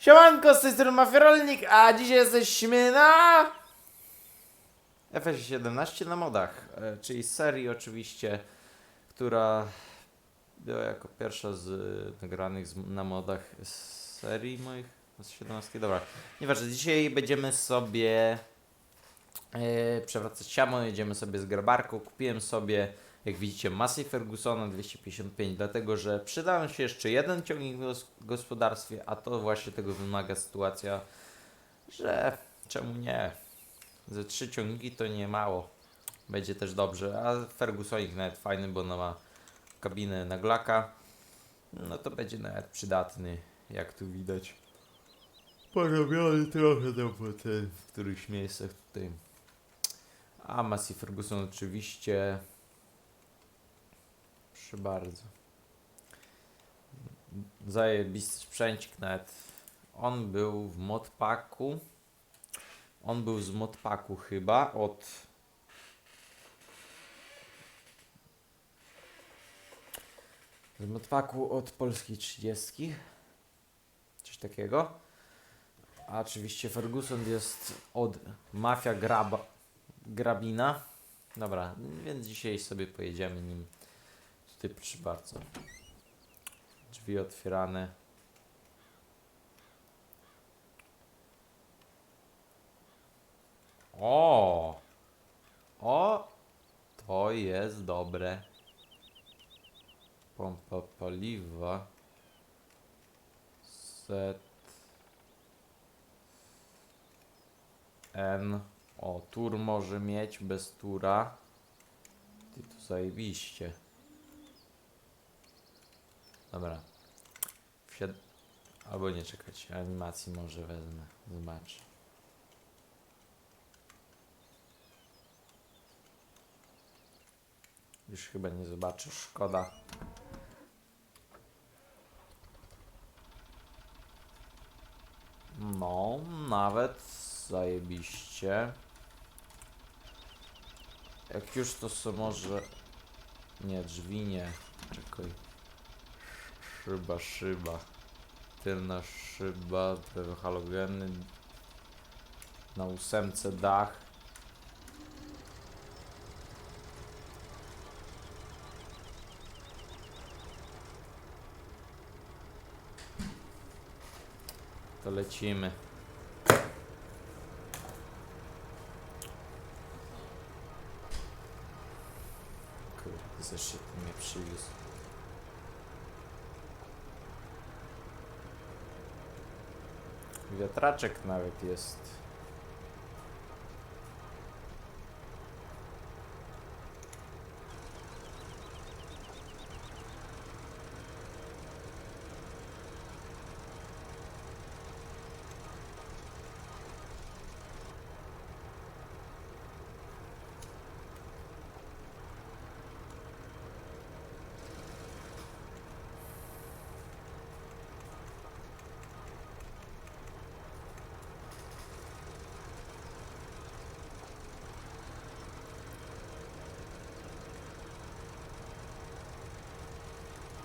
Siemanko, z tej strony Mafia Rolnik, a dzisiaj jesteśmy na... FS17 na modach, e, czyli serii oczywiście, która była jako pierwsza z e, nagranych z, na modach serii moich z 17. Dobra, nieważne, dzisiaj będziemy sobie e, przewracać siamo, jedziemy sobie z grabarką, kupiłem sobie jak widzicie Massey Fergusona 255, dlatego że przyda nam się jeszcze jeden ciągnik w gos- gospodarstwie, a to właśnie tego wymaga sytuacja, że czemu nie? Ze trzy ciągniki to nie mało. Będzie też dobrze, a Fergusonik nawet fajny, bo ona ma kabinę naglaka. No to będzie nawet przydatny, jak tu widać. Porobiony trochę po tym, w którychś miejscach tutaj. A Massey Ferguson oczywiście Proszę bardzo. Zajebisty sprzęcik nawet. On był w modpaku. On był z modpaku chyba od... Z modpaku od polskiej 30. Coś takiego. A oczywiście Ferguson jest od Mafia Graba, Grabina. Dobra, więc dzisiaj sobie pojedziemy nim. Proszę bardzo. Drzwi otwierane. O! O! To jest dobre. Pompa paliwa. Set. N. O, tur może mieć bez tura. Ty tu zajebiście. Dobra. Wsiad... Albo nie czekać, animacji może wezmę. Zobacz. Już chyba nie zobaczysz, szkoda. No, nawet zajebiście. Jak już to co może... Nie, drzwi nie. Czekaj. Szyba, szyba. Tylna szyba, te halogeny. Na ósemce dach. To lecimy. Kurde, zeszyt mnie przywiózł. Wiatraczek nawet jest.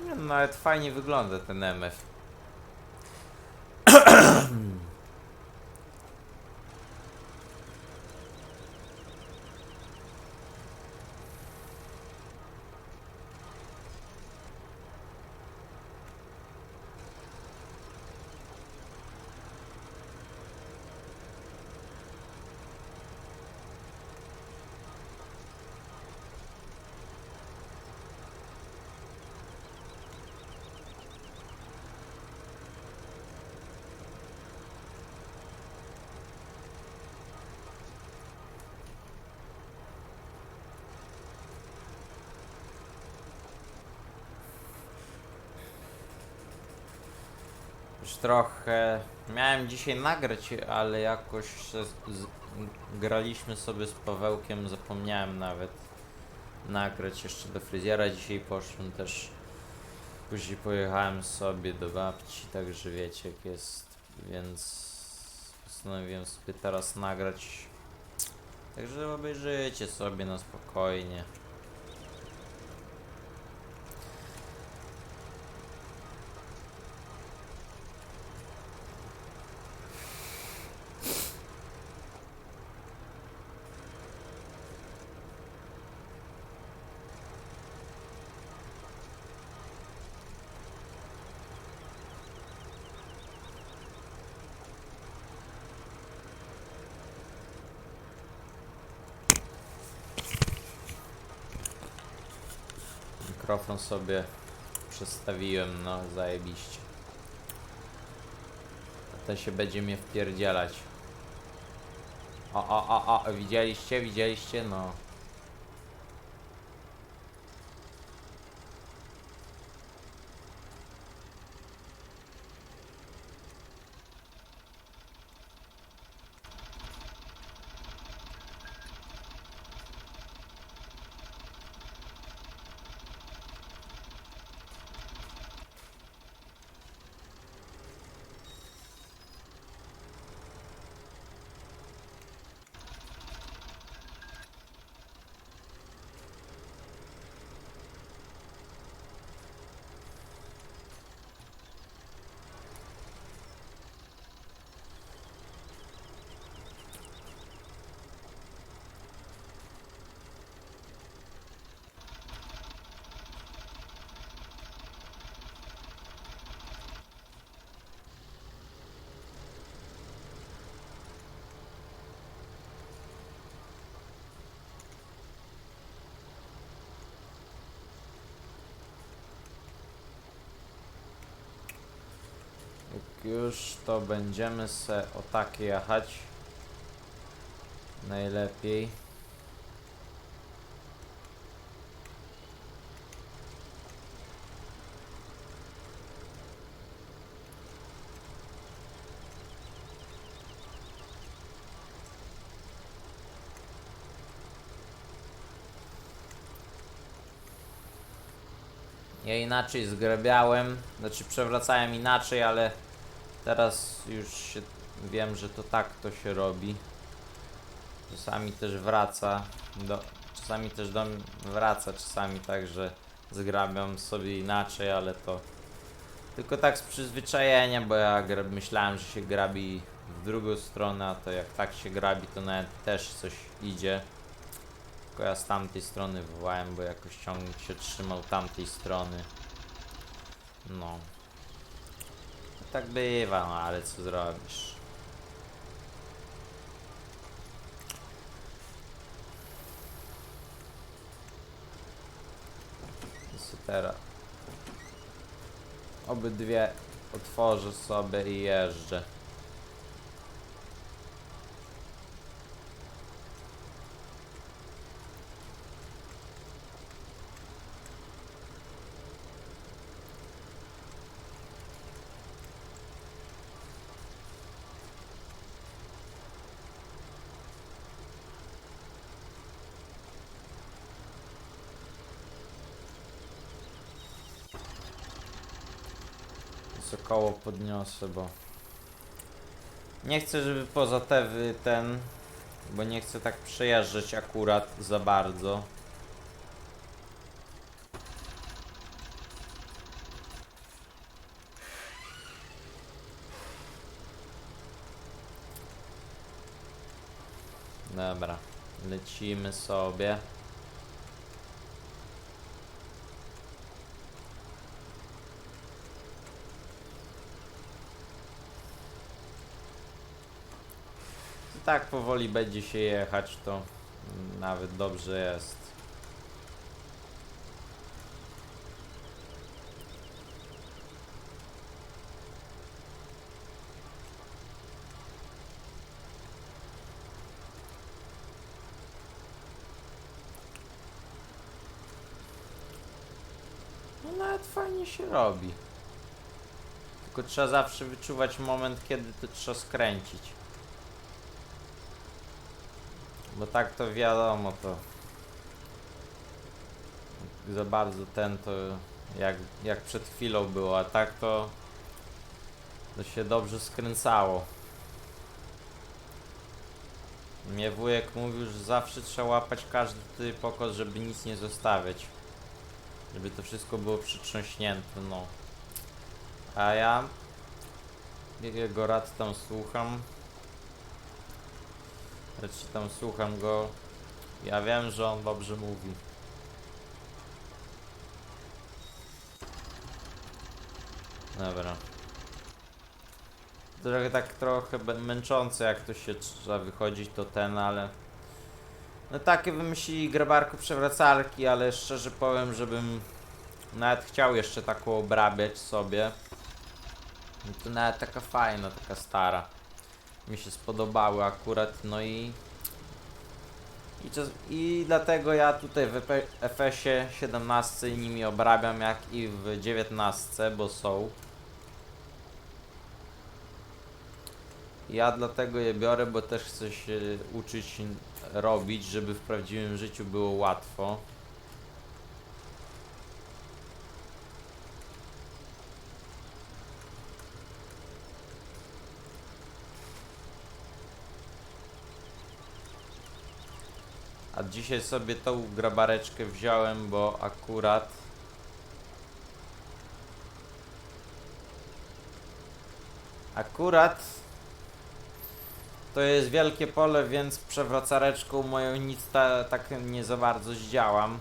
Nie, no, nawet fajnie wygląda ten MF. Już trochę miałem dzisiaj nagrać, ale jakoś z, z, graliśmy sobie z Pawełkiem, zapomniałem nawet nagrać jeszcze do fryzjera. Dzisiaj poszłem też. Później pojechałem sobie do babci, także wiecie jak jest, więc postanowiłem sobie teraz nagrać. Także obejrzyjcie sobie na spokojnie. Mikrofon sobie przestawiłem, no zajebiście. A to się będzie mnie wpierdzielać. O, o, o, o, widzieliście, widzieliście? No. Jak już to będziemy se o takie jechać. Najlepiej. Ja inaczej zgrabiałem, znaczy przewracałem inaczej, ale teraz już się wiem, że to tak to się robi. Czasami też wraca, do, czasami też do wraca, czasami tak, że zgrabiam sobie inaczej, ale to tylko tak z przyzwyczajenia, bo ja myślałem, że się grabi w drugą stronę, a to jak tak się grabi, to nawet też coś idzie. Tylko ja z tamtej strony wołałem, bo jakoś ciągnik się trzymał tamtej strony. No. Tak bywa, no ale co zrobisz? Co teraz? Obydwie otworzę sobie i jeżdżę. Co koło podniosę, bo nie chcę, żeby poza te wy- ten, bo nie chcę tak przejeżdżać akurat za bardzo. Dobra, lecimy sobie. Tak powoli będzie się jechać, to nawet dobrze jest. No nawet fajnie się robi. Tylko trzeba zawsze wyczuwać moment, kiedy to trzeba skręcić. Bo tak to wiadomo, to za bardzo ten to jak, jak przed chwilą było, a tak to to się dobrze skręcało. Mnie wujek mówił, że zawsze trzeba łapać każdy pokos, żeby nic nie zostawiać. Żeby to wszystko było przytrząśnięte, no. A ja jego rad tam słucham. Lecz tam słucham go. Ja wiem, że on dobrze mówi. Dobra. Trochę tak trochę męczące jak to się trzeba wychodzić to ten, ale no takie wymyślili grabarku przewracalki, ale szczerze powiem, żebym nawet chciał jeszcze taką obrabiać sobie. No to nawet taka fajna, taka stara. Mi się spodobały akurat, no i... I, I dlatego ja tutaj w FS-ie 17 nimi obrabiam jak i w 19, bo są. Ja dlatego je biorę, bo też chcę się uczyć robić, żeby w prawdziwym życiu było łatwo. A dzisiaj sobie tą grabareczkę wziąłem, bo akurat Akurat to jest wielkie pole, więc przewracareczką moją nic ta, tak nie za bardzo zdziałam.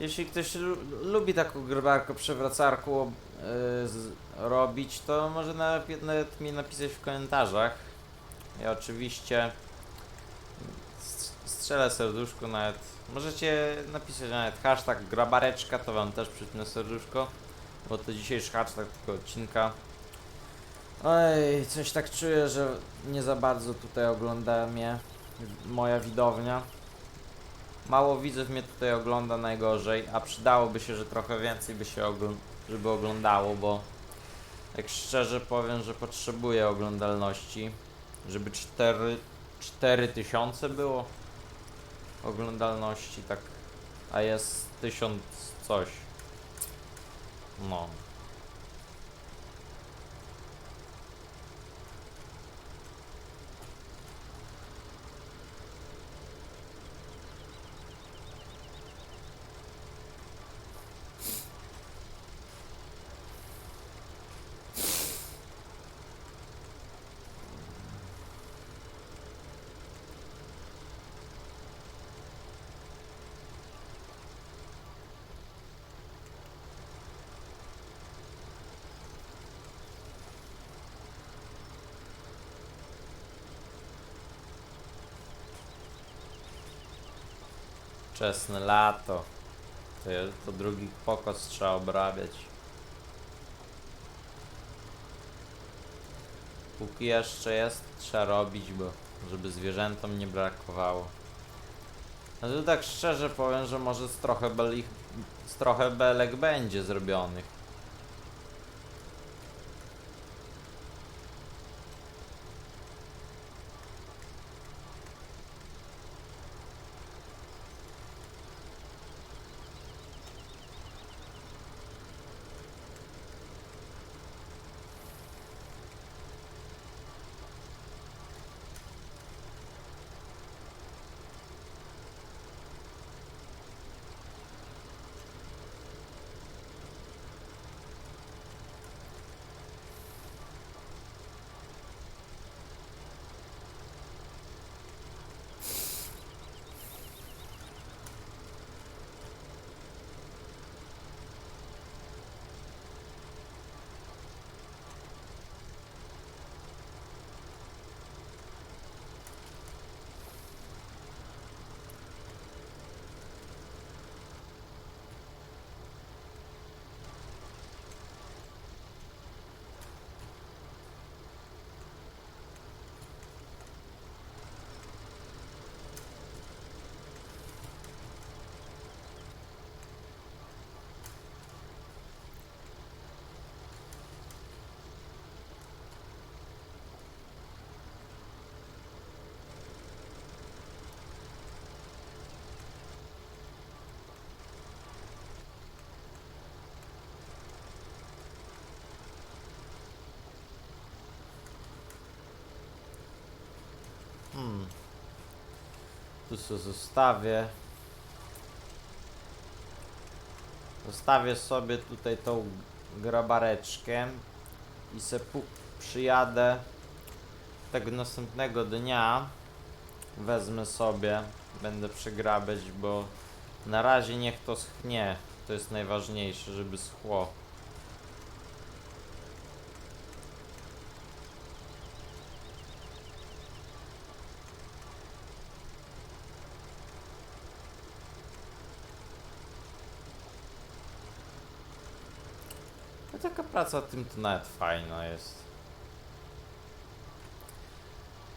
Jeśli ktoś lu lubi taką grabarkę przewracarką yy, z- robić, to może nawet, nawet mi napisać w komentarzach. Ja oczywiście strzelę serduszko nawet. Możecie napisać nawet hashtag grabareczka, to wam też przypnę serduszko. Bo to dzisiejszy hashtag tego odcinka. Oj, coś tak czuję, że nie za bardzo tutaj ogląda mnie moja widownia. Mało widzów mnie tutaj ogląda najgorzej, a przydałoby się, że trochę więcej by się ogl- żeby oglądało, bo tak szczerze powiem, że potrzebuję oglądalności, żeby 4, 4000 było oglądalności, tak, a jest 1000 coś. No. Wczesne lato. To, to drugi pokos trzeba obrabiać. Póki jeszcze jest, trzeba robić, bo żeby zwierzętom nie brakowało. Znaczy tak szczerze powiem, że może z trochę, belich, z trochę belek będzie zrobionych. Hmm. Tu sobie zostawię. Zostawię sobie tutaj tą grabareczkę i se przyjadę tego następnego dnia. Wezmę sobie, będę przegrabiać, bo na razie niech to schnie. To jest najważniejsze, żeby schło. No taka praca tym to nawet fajna jest.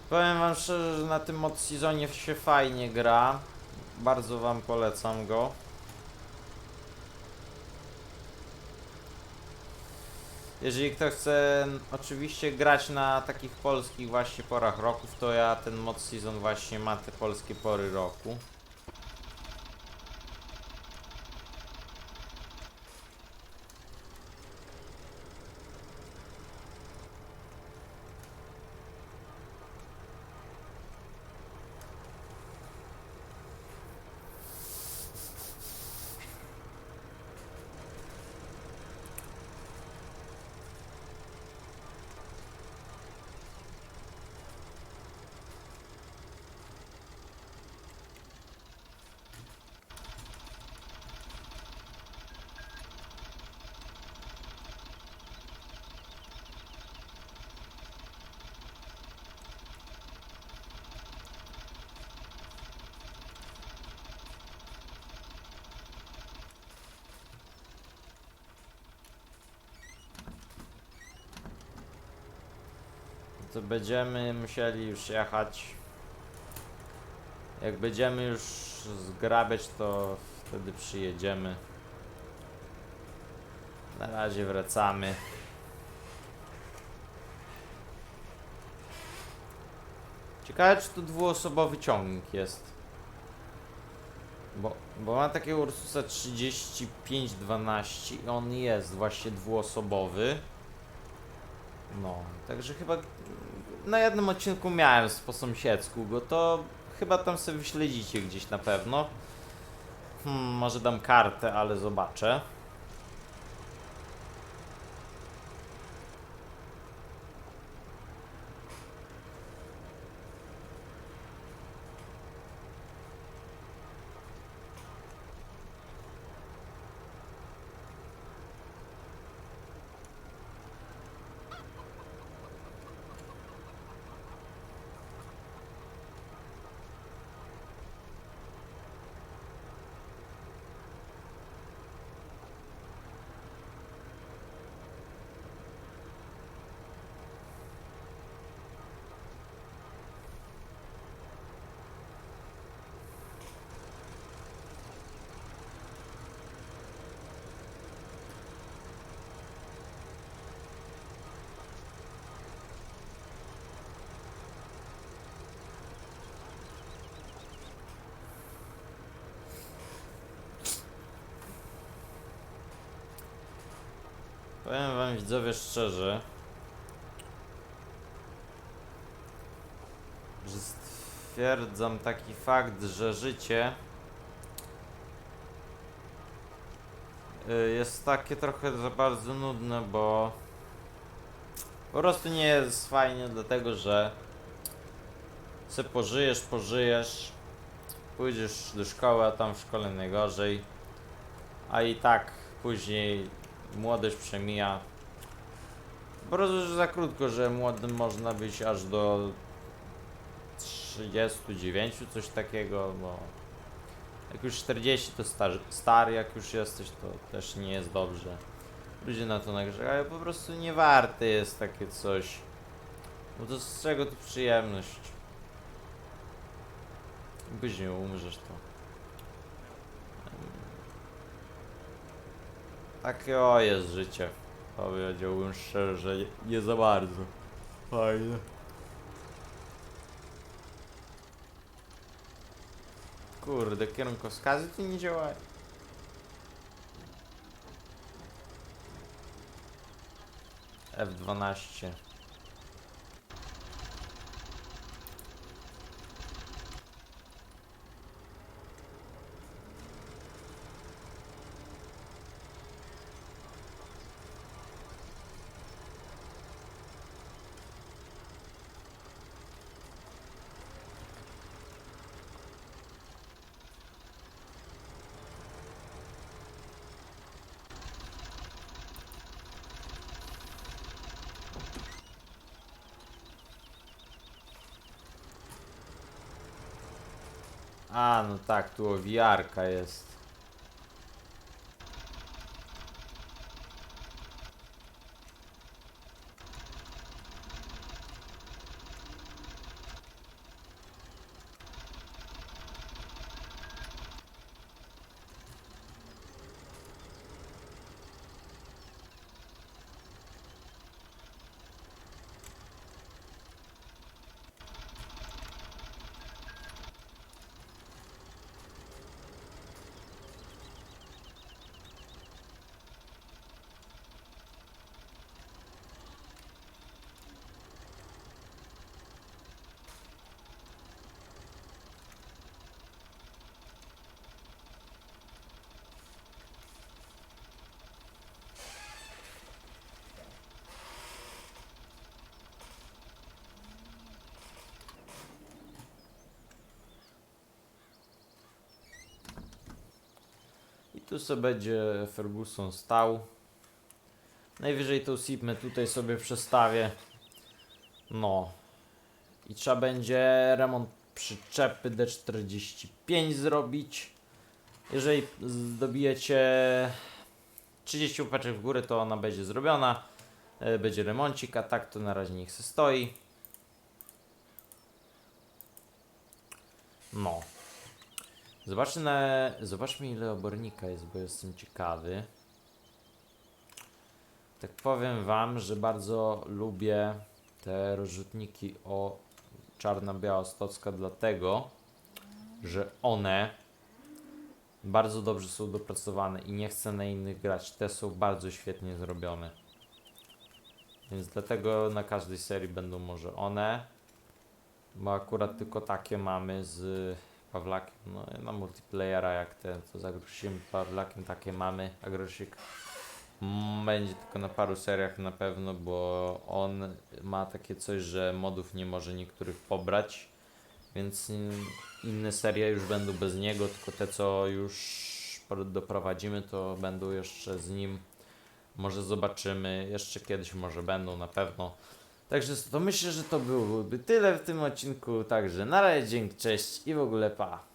Powiem wam szczerze, że na tym mod seasonie się fajnie gra. Bardzo wam polecam go. Jeżeli ktoś chce oczywiście grać na takich polskich właśnie porach roków, to ja ten mod season właśnie ma te polskie pory roku. To będziemy musieli już jechać. Jak będziemy już zgrabiać, to wtedy przyjedziemy. Na razie wracamy. Ciekawe, czy to dwuosobowy ciągnik jest. Bo, bo mam takiego Ursusa 3512 i on jest właśnie dwuosobowy. No, także chyba na jednym odcinku miałem z- po sąsiedzku go, to chyba tam sobie wyśledzicie gdzieś na pewno. Hmm, może dam kartę, ale zobaczę. Powiem widzowie szczerze, że stwierdzam taki fakt, że życie y, jest takie trochę za bardzo nudne, bo po prostu nie jest fajnie, dlatego że se pożyjesz, pożyjesz, pójdziesz do szkoły, a tam w szkole najgorzej, a i tak później młodość przemija. Po prostu że za krótko, że młodym można być aż do 39, coś takiego, bo jak już 40 to star, stary, jak już jesteś to też nie jest dobrze. Ludzie na to nagrzegają, po prostu nie warte jest takie coś. Bo to z czego tu przyjemność? Później umrzesz to. Takie o jest życie. Powiedziałbym szczerze, że nie, nie za bardzo. Fajne. Kurde, kierunkowskazy tu nie działają. F12. A, no tak, tu owijarka jest. Tu sobie będzie Ferguson stał. Najwyżej tą Sipmę tutaj sobie przestawię. No. I trzeba będzie remont przyczepy D45 zrobić. Jeżeli zdobijecie 30 łupeczek w górę, to ona będzie zrobiona. E, Będzie remoncik, a tak to na razie niech se stoi. No. Zobaczmy, na, zobaczmy ile obornika jest, bo jestem ciekawy. Tak powiem wam, że bardzo lubię te rozrzutniki o czarna-biała stocka, dlatego, że one bardzo dobrze są dopracowane i nie chcę na innych grać. Te są bardzo świetnie zrobione. Więc dlatego na każdej serii będą może one. Bo akurat tylko takie mamy z Pawlakiem. No na multiplayera jak ten, to z Agrosiem Pawlakiem takie mamy. Agrosik mm, będzie tylko na paru seriach na pewno, bo on ma takie coś, że modów nie może niektórych pobrać. Więc inne serie już będą bez niego, tylko te co już pro- doprowadzimy to będą jeszcze z nim. Może zobaczymy, jeszcze kiedyś może będą na pewno. Także to myślę, że to byłoby tyle w tym odcinku. Także na razie, dzięki, cześć i w ogóle pa.